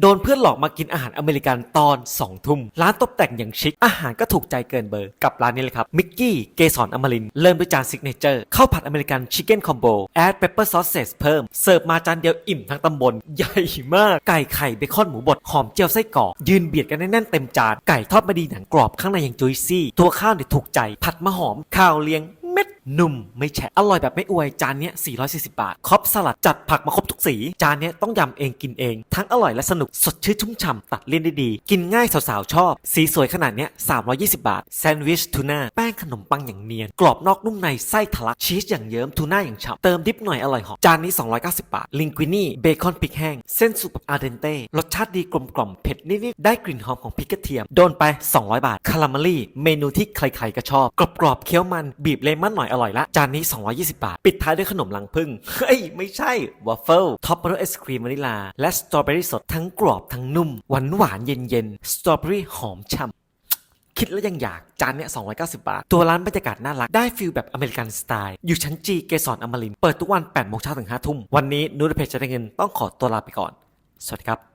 โดนเพื่อนหลอกมากินอาหารอเมริกันตอน2ทุ่มร้านตกแต่งอย่างชิค อาหารก็ถูกใจเกินเบอร์ กับร้านนี้เลยครับ มิกกี้ เกสรอมริน เริ่มด้วยจานซิกเนเจอร์ข้าวผัดอเมริกันชิคเก้นคอมโบแอดเปปเปอร์ซอสเซสเพิ่ม เสิร์ฟมาจานเดียวอิ่มทั้งตำบล ใหญ่มาก ไก่ไข่เบคอนหมูบด หอมเจียวไส้กรอก ยืนเบียดกันแน่นเต็มจาน ไก่ทอดมาดีหนังกรอบข้างในยังจุยซี่ ตัวข้าวเนี่ยถูกใจ ผัดมะหอม ข้าวเลี้ยงเม็ดนุ่มไม่แฉะอร่อยแบบไม่อวยจานเนี้ย 440 บาทครบสลัดจัดผักมาครบทุกสี จานเนี้ยต้องยำเองกินเอง ทั้งอร่อยและสนุกสดชื่นชุ่มฉ่ำตัดเลี่ยนได้ดี กินง่ายสาวๆ ชอบ สีสวยขนาดเนี้ย 320 บาท แซนด์วิชทูน่า แป้งขนมปังอย่างเนียน กรอบนอกนุ่มในไส้ทะลักชีสอย่างเยิ้มทูน่าอย่างฉ่ำเติมดิปหน่อยอร่อยหอมจานนี้ 290 บาทลิงกุินี่เบคอนพริกแห้งเส้นสุกแบบอาเดนเต้รสชาติดีกลมกล่อมเผ็ดนิดๆได้กลิ่นหอมของพริกกระเทียมโดนไป 200 บาทคาราเมลี่เมนูที่ใครๆก็ชอบกรอบๆเคี้ยวมันบีบเลมอนหน่อยอร่อยละ จานนี้ 220 บาท ปิดท้ายด้วยขนมลังพึ่งเฮ้ย ไม่ใช่วอฟเฟิลท็อปมาด้วยไอศครีมวานิลา และสตรอเบอรี่สดทั้งกรอบทั้งนุ่ม หวานหวานเย็นเย็นๆสตรอเบอรี่หอมฉ่ำคิดแล้วยังอยาก จานเนี้ย290 บาท ตัวร้านบรรยากาศน่ารัก ได้ฟิลแบบอเมริกันสไตล์ อยู่ชั้นจีเกสรอมรินเปิดทุกวัน8โมงเช้าถึง5ทุ่ม วันนี้นูตเพจจะได้เงินต้องขอตัวลาไปก่อน สวัสดีครับ